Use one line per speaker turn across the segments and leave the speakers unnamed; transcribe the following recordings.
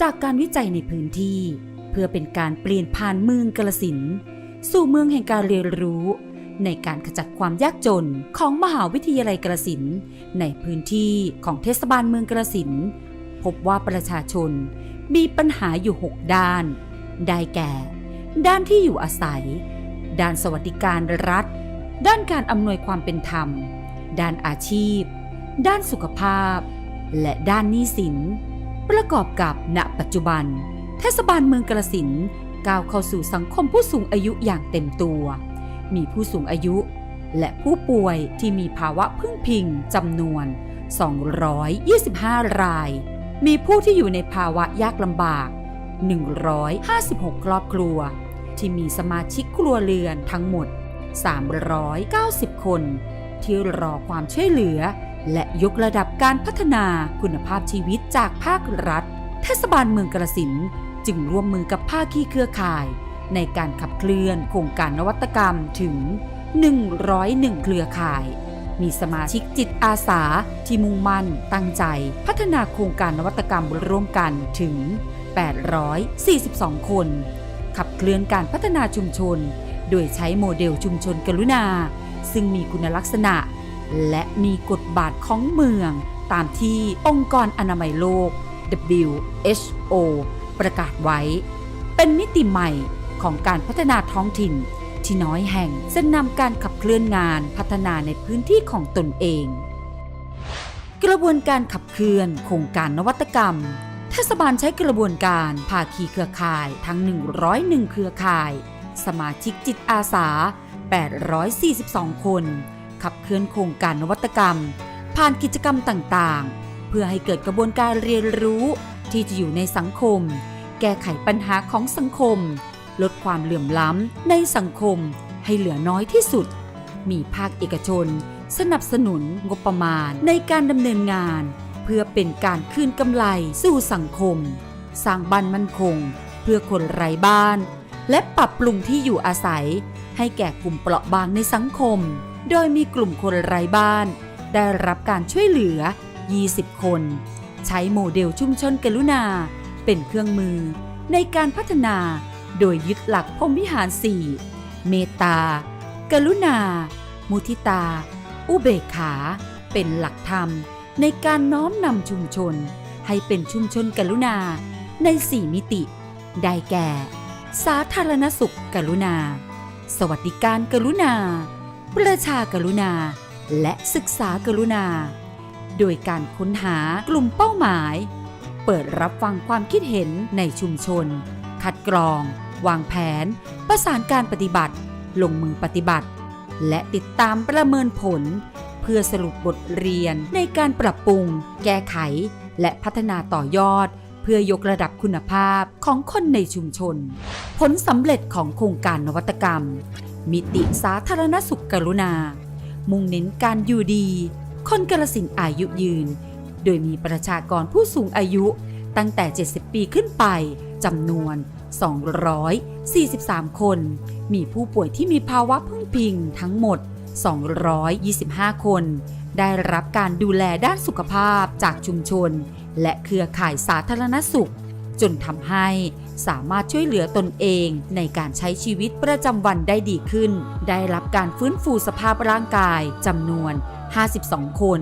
จากการวิจัยในพื้นที่ เพื่อเป็นการเปลี่ยนผ่านเมืองกาลสิน สู่เมืองแห่งการเรียนรู้ ในการขจัดความยากจนของมหาวิทยาลัยกาลสิน ในพื้นที่ของเทศบาลเมืองกาลสิน พบว่าประชาชนมีปัญหาอยู่ 6 ด้าน ได้แก่ ด้านที่อยู่อาศัย ด้านสวัสดิการรัฐ ด้านการอำนวยความเป็นธรรม ด้านอาชีพ ด้านสุขภาพ และด้านหนี้สิน ประกอบกับณปัจจุบัน เทศบาลเมืองกระสินก้าวเข้าสู่สังคมผู้สูงอายุอย่างเต็มตัว มีผู้สูงอายุ และผู้ป่วยที่มีภาวะพึ่งพิงจำนวน 225 ราย มีผู้ที่อยู่ในภาวะยากลำบาก 156 ครอบครัว ที่มีสมาชิกครัวเรือนทั้งหมด 390 คน ที่รอความช่วยเหลือ และยกระดับการพัฒนาคุณภาพชีวิตจากภาครัฐ เทศบาลเมืองกระสินจึงร่วมมือกับภาคีเครือข่าย ในการขับเคลื่อนโครงการนวัตกรรมถึง 101 เครือข่าย มีสมาชิกจิตอาสาที่มุ่งมั่นตั้งใจ พัฒนาโครงการนวัตกรรมร่วมกันถึง 842 คน ขับเคลื่อนการพัฒนาชุมชน โดยใช้โมเดลชุมชนกรุณา ซึ่งมีคุณลักษณะ และมีกฎบาทของเมือง ตามที่องค์กรอนามัยโลก WHO ประกาศไว้ เป็นมิติใหม่ของการพัฒนาท้องถิ่น ที่น้อยแห่งจะนำการขับเคลื่อนงานพัฒนาในพื้นที่ของตนเอง กระบวนการขับเคลื่อนโครงการนวัตกรรมเทศบาลใช้กระบวนการภาคีเครือข่ายทั้ง 101 เครือข่าย สมาชิกจิตอาสา 842 คน ขับเคลื่อนโครงการนวัตกรรม ผ่านกิจกรรมต่างๆ เพื่อให้เกิดกระบวนการเรียนรู้ที่จะอยู่ในสังคม แก้ไขปัญหาของสังคม ลดความเหลื่อมล้ำในสังคมให้เหลือน้อยที่สุด มีภาคเอกชน สนับสนุนงบประมาณในการดำเนินงาน เพื่อเป็นการคืนกำไรสู่สังคม สร้างบ้านมั่นคง เพื่อคนไร้บ้าน และปรับปรุงที่อยู่อาศัย ให้แก่กลุ่มเปราะบางในสังคม โดยมีกลุ่มคนไร้บ้าน ได้รับการช่วยเหลือ 20 คน ใช้โมเดลชุมชนกรุณา เป็นเครื่องมือในการพัฒนาโดยยึดหลักพรมวิหาร 4 เมตตา กรุณา มุทิตา อุเบกขา เป็นหลักธรรมในการน้อมนำชุมชน ให้เป็นชุมชนกรุณาใน 4 มิติ ได้แก่ สาธารณสุขกรุณา สวัสดิการกรุณา ประชากรุณา และศึกษากรุณา โดยการค้นหากลุ่มเป้าหมาย เปิดรับฟังความคิดเห็นในชุมชน คัดกรอง วางแผน ประสานการปฏิบัติ ลงมือปฏิบัติ และติดตามประเมินผล เพื่อสรุปบทเรียนในการปรับปรุง แก้ไข และพัฒนาต่อยอดเพื่อยกระดับคุณภาพของคนในชุมชน ผลสำเร็จของโครงการนวัตกรรม มิติสาธารณสุขกรุณา มุ่งเน้นการอยู่ดี คนกระสินอายุยืน โดยมีประชากรผู้สูงอายุตั้งแต่ 70 ปีขึ้นไปจำนวน 243 คน มีผู้ป่วยที่มีภาวะพึ่งพิงทั้งหมด 225 คน ได้รับการดูแลด้านสุขภาพจากชุมชน และเครือข่ายสาธารณสุข จนทำให้ สามารถช่วยเหลือตนเองในการใช้ชีวิตประจำวันได้ดีขึ้น ได้รับการฟื้นฟูสภาพร่างกายจำนวน 52 คน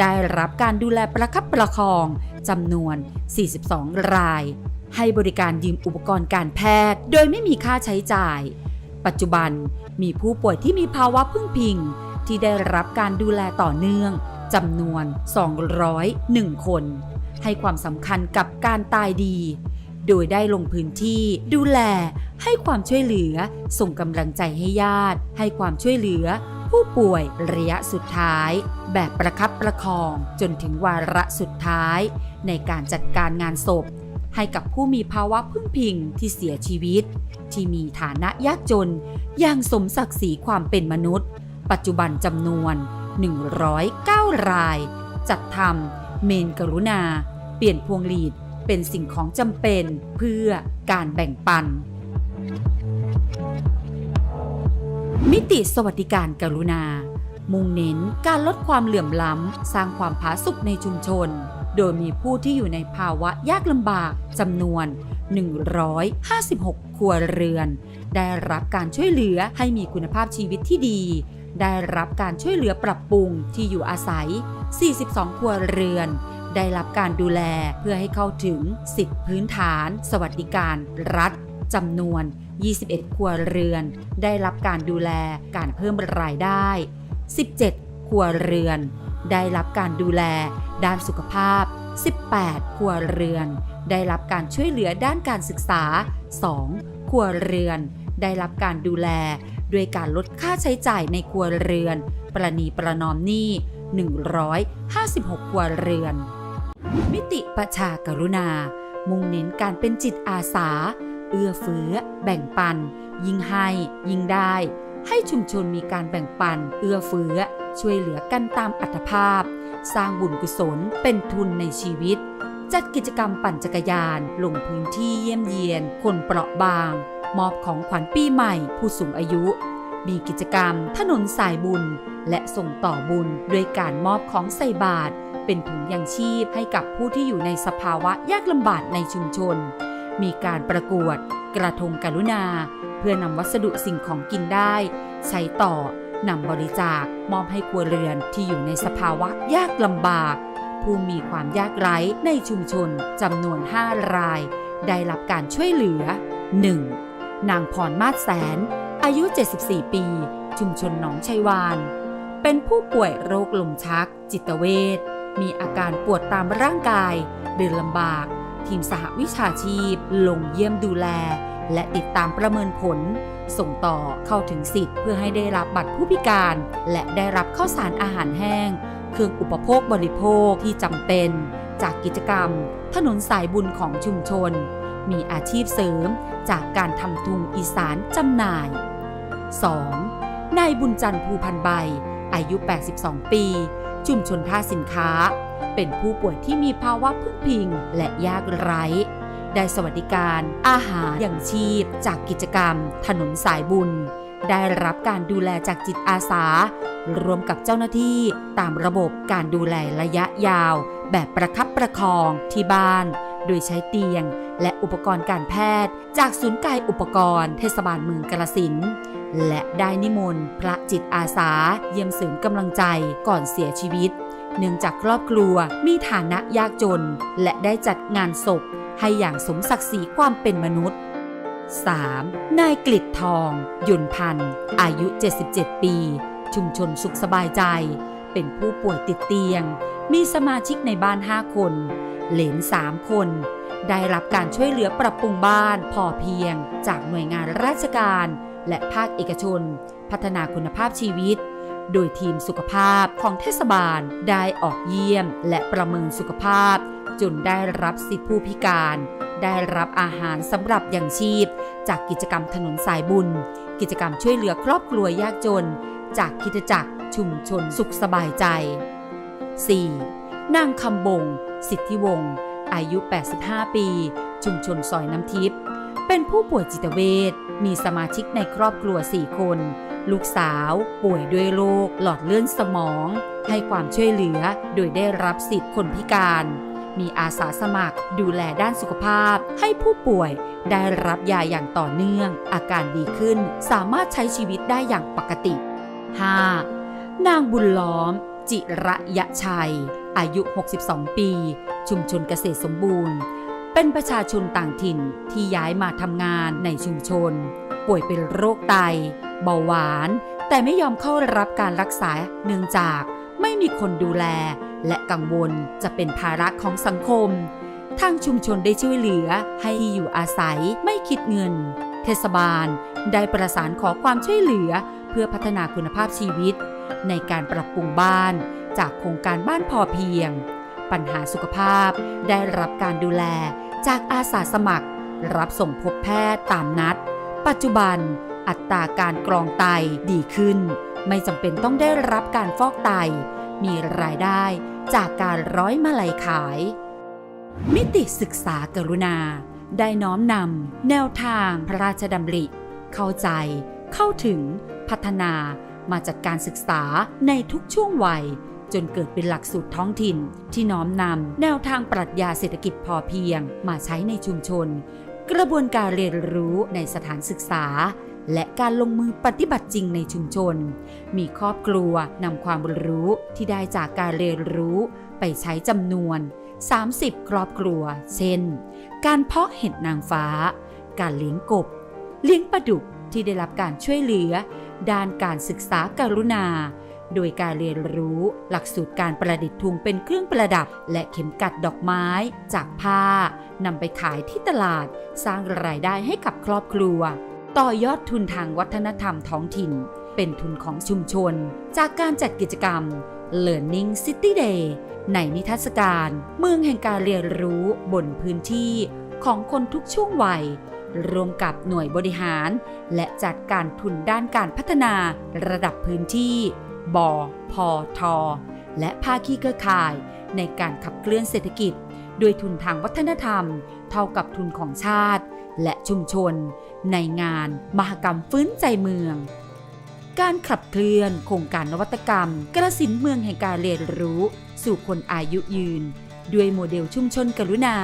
ได้รับการดูแลประคับประคองจำนวน 42 ราย ให้บริการยืมอุปกรณ์การแพทย์ โดยไม่มีค่าใช้จ่าย ปัจจุบันมีผู้ป่วยที่มีภาวะพึ่งพิง ที่ได้รับการดูแลต่อเนื่องจำนวน 201 คน ให้ความสำคัญกับการตายดี โดยได้ลงพื้นที่ดูแล ให้ความช่วยเหลือ ส่งกำลังใจให้ญาติ ให้ความช่วยเหลือ ผู้ป่วยระยะสุดท้าย แบบประคับประคองจนถึงวาระสุดท้าย ในการจัดการงานศพ ให้กับผู้มีภาวะพึ่งพิงที่เสียชีวิต ที่มีฐานะยากจนอย่างสมศักดิ์ศรีความเป็นมนุษย์ ปัจจุบันจำนวน 109 ราย จัดทำเมนกรุณา เปลี่ยนพวงหลีด เป็นสิ่งของจำเป็นเพื่อการแบ่งปัน มิติสวัสดิการกรุณา มุ่งเน้นการลดความเหลื่อมล้ำ สร้างความผาสุกในชุมชนโโดยมีผู้ที่อยู่ในภาวะยากลำบากจำนวน 156 ครัวเรือน ได้รับการช่วยเหลือให้มีคุณภาพชีวิตที่ดีได้รับการช่วยเหลือปรับปรุงที่อยู่อาศัย 42 ครัวเรือน ได้รับการดูแลเพื่อให้เข้าถึงสิทธิพื้นฐาน สวัสดิการ รัฐจำนวน 21 ครัวเรือน ได้รับการดูแลการเพิ่มรายได้ 17 ครัวเรือน ได้รับการดูแล ด้านสุขภาพ 18 ครัวเรือน ได้รับการช่วยเหลือด้านการศึกษา 2 ครัวเรือน ได้รับการดูแล ด้วยการลดค่าใช้จ่ายในครัวเรือน ประนีประนอมหนี้ 156 ครัวเรือน มิติประชากรุณา มุ่งเน้นการเป็นจิตอาสา เอื้อเฟื้อ แบ่งปัน ยิ่งให้ ยิ่งได้ ให้ชุมชนมีการแบ่งปัน เอื้อเฟื้อ ช่วยเหลือกันตามอัตภาพ สร้างบุญกุศลเป็นทุนในชีวิต จัดกิจกรรมปั่นจักรยาน ลงพื้นที่เยี่ยมเยียน คนเปราะบาง มอบของขวัญปีใหม่ ผู้สูงอายุ มีกิจกรรม ถนนสายบุญ และส่งต่อบุญด้วยการมอบของใส่บาตร เป็นถุงยังชีพให้กับผู้ที่อยู่ในสภาวะยากลำบากในชุมชน มีการประกวด กระทงกรุณา เพื่อนำวัสดุสิ่งของกินได้ ใช้ต่อนำบริจาคมอบให้ครัวเรือนที่อยู่ในสภาวะยากลำบาก ผู้มีความยากไร้ในชุมชนจำนวน 5 ราย ได้รับการช่วยเหลือ 1. นางพรมาศแสน อายุ 74 ปี ชุมชนหนองชัยวาน เป็นผู้ป่วยโรคลมชัก จิตเวช มีอาการปวดตามร่างกาย เดินลำบาก ทีมสหวิชาชีพ ลงเยี่ยมดูแล และติดตามประเมินผล ส่งต่อเข้าถึงสิทธิ์เพื่อให้ได้รับบัตรผู้พิการ และได้รับข้าวสารอาหารแห้ง เครื่องอุปโภคบริโภคที่จำเป็น จากกิจกรรม ถนนสายบุญของชุมชน มีอาชีพเสริมจากการทำทุงอีสานจำหน่าย 2. นายบุญจันทร์ภูพันใบ อายุ 82 ปี ชุมชนท่าสินค้า เป็นผู้ป่วยที่มีภาวะพึ่งพิงและยากไร้ได้สวัสดิการ อาหารอย่างชีพ จากกิจกรรม ถนนสายบุญ ได้รับการดูแลจากจิตอาสา รวมกับเจ้าหน้าที่ตามระบบการดูแลระยะยาว แบบประคับประคองที่บ้าน โดยใช้เตียง และอุปกรณ์การแพทย์ จากศูนย์กายอุปกรณ์ เทศบาลเมืองกาลสิน และได้นิมนต์พระจิตอาสาเยี่ยมเสริมกำลังใจก่อนเสียชีวิต เนื่องจากครอบครัวมีฐานะยากจน และได้จัดงานศพให้อย่างสมศักดิ์ศรีความเป็นมนุษย์ 3. นายกลิดทอง ยุนพันธ์ อายุ 77 ปี ชุมชนสุขสบายใจ เป็นผู้ป่วยติดเตียง มีสมาชิกในบ้าน 5 คน เหลน 3 คน ได้รับการช่วยเหลือปรับปรุงบ้านพอเพียง จากหน่วยงานราชการ และภาคเอกชน พัฒนาคุณภาพชีวิต โดยทีมสุขภาพของเทศบาลได้ออกเยี่ยม และประเมินสุขภาพ จนได้รับสิทธิผู้พิการ ได้รับอาหารสำหรับอย่างชีพ จากกิจกรรมถนนสายบุญ กิจกรรมช่วยเหลือครอบครัวยากจน จากคิดจักรชุมชนสุขสบายใจ 4. นางคำบง สิทธิวงศ์อายุ 85 ปี ชุมชนซอยน้ำทิพย์เป็นผู้ป่วยจิตเวช มีสมาชิกในครอบครัว 4 คน ลูกสาวป่วยด้วยโรคหลอดเลือดสมอง ให้ความช่วยเหลือโดยได้รับสิทธิ์คนพิการ มีอาสาสมัครดูแลด้านสุขภาพ ให้ผู้ป่วยได้รับยาอย่างต่อเนื่อง อาการดีขึ้นสามารถใช้ชีวิตได้อย่างปกติ 5. นางบุญล้อม จิระยะชัย อายุ 62 ปี ชุมชนเกษตรสมบูรณ์ เป็นประชาชนต่างถิ่นที่ย้ายมาทำงานในชุมชน ป่วยเป็นโรคไต เบาหวาน แต่ไม่ยอมเข้ารับการรักษาเนื่องจากไม่มีคนดูแล และกังวลจะเป็นภาระของสังคม ทางชุมชนได้ช่วยเหลือให้ที่อยู่อาศัยไม่คิดเงิน เทศบาลได้ประสานขอความช่วยเหลือ เพื่อพัฒนาคุณภาพชีวิต ในการปรับปรุงบ้านจากโครงการบ้านพอเพียง ปัญหาสุขภาพได้รับการดูแล จากอาสาสมัคร รับส่งพบแพทย์ตามนัด ปัจจุบัน อัตราการกรองไตดีขึ้น ไม่จำเป็นต้องได้รับการฟอกไต มีรายได้จากการร้อยมาลัยขาย มิติศึกษากรุณา ได้น้อมนำแนวทางพระราชดำริ เข้าใจเข้าถึงพัฒนามาจัดการศึกษาในทุกช่วงวัย จนเกิดเป็นหลักสูตรท้องถิ่น ที่น้อมนำแนวทางปรัชญาเศรษฐกิจพอเพียง มาใช้ในชุมชน กระบวนการเรียนรู้ในสถานศึกษา และการลงมือปฏิบัติจริงในชุมชน มีครอบครัวนำความรู้ที่ได้จากการเรียนรู้ไปใช้จำนวน 30 ครอบครัว เช่น การเพาะเห็ดนางฟ้า การเลี้ยงกบ เลี้ยงปลาดุกที่ได้รับการช่วยเหลือ ด้านการศึกษาการุณา โดยการเรียนรู้หลักสูตรการประดิษฐ์ทุงเป็นเครื่องประดับ และเข็มกัดดอกไม้จากผ้านำไปขายที่ตลาด สร้างรายได้ให้กับครอบครัว ต่อยอดทุนทางวัฒนธรรมท้องถิ่น เป็นทุนของชุมชน จากการจัดกิจกรรม Learning City Day ในนิทรรศการเมืองแห่งการเรียนรู้บนพื้นที่ของคนทุกช่วงวัยรวมกับหน่วยบริหาร และจัดการทุนด้านการพัฒนาระดับพื้นที่ บพทและภาคีเครือข่าย ในการขับเคลื่อนเศรษฐกิจโดยทุนทางวัฒนธรรม เท่ากับทุนของชาติ และชุมชน ในงานมหกรรมฟื้นใจเมือง การขับเคลื่อนโครงการนวัตกรรม กระสินเมืองแห่งการเรียนรู้ สู่คนอายุยืน ด้วยโมเดลชุมชนกรุณา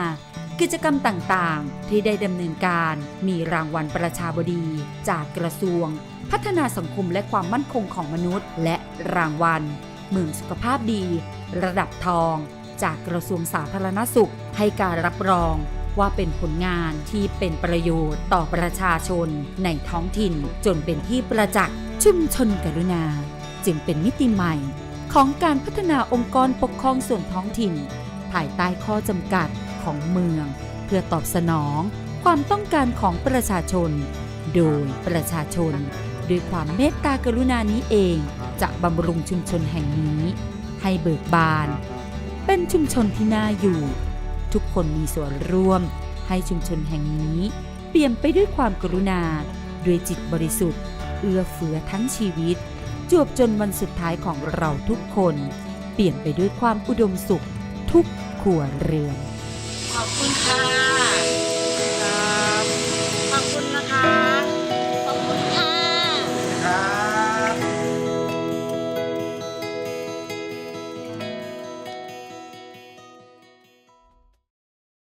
กิจกรรมต่าง ๆ ที่ได้ดำเนินการมีรางวัลประชาบดี จากกระทรวง พัฒนาสังคมและความมั่นคงของมนุษย์ และรางวัล เมืองสุขภาพดี ระดับทอง จากกระทรวงสาธารณสุข ให้การรับรองว่าเป็นผลงานที่เป็นประโยชน์ต่อประชาชนในท้องถิ่นจนเป็นที่ประจักษ์ชุมชนกรุณา จึงเป็นมิติใหม่ของการพัฒนาองค์กรปกครองส่วนท้องถิ่น ภายใต้ข้อจำกัดของเมือง เพื่อตอบสนองความต้องการของประชาชน โดยประชาชน ด้วยความเมตตากรุณานี้เอง จะบำรุงชุมชนแห่งนี้ ให้เบิกบาน เป็นชุมชนที่น่าอยู่ ทุกคนมีส่วนร่วม ให้ชุมชนแห่งนี้ เปลี่ยมไปด้วยความกรุณา ด้วยจิตบริสุทธิ์ เอื้อเฟื้อทั้งชีวิต จวบจนวันสุดท้ายของเราทุกคน เปลี่ยนไปด้วยความอุดมสุขทุกครัวเรือน
ขอบคุณค่ะ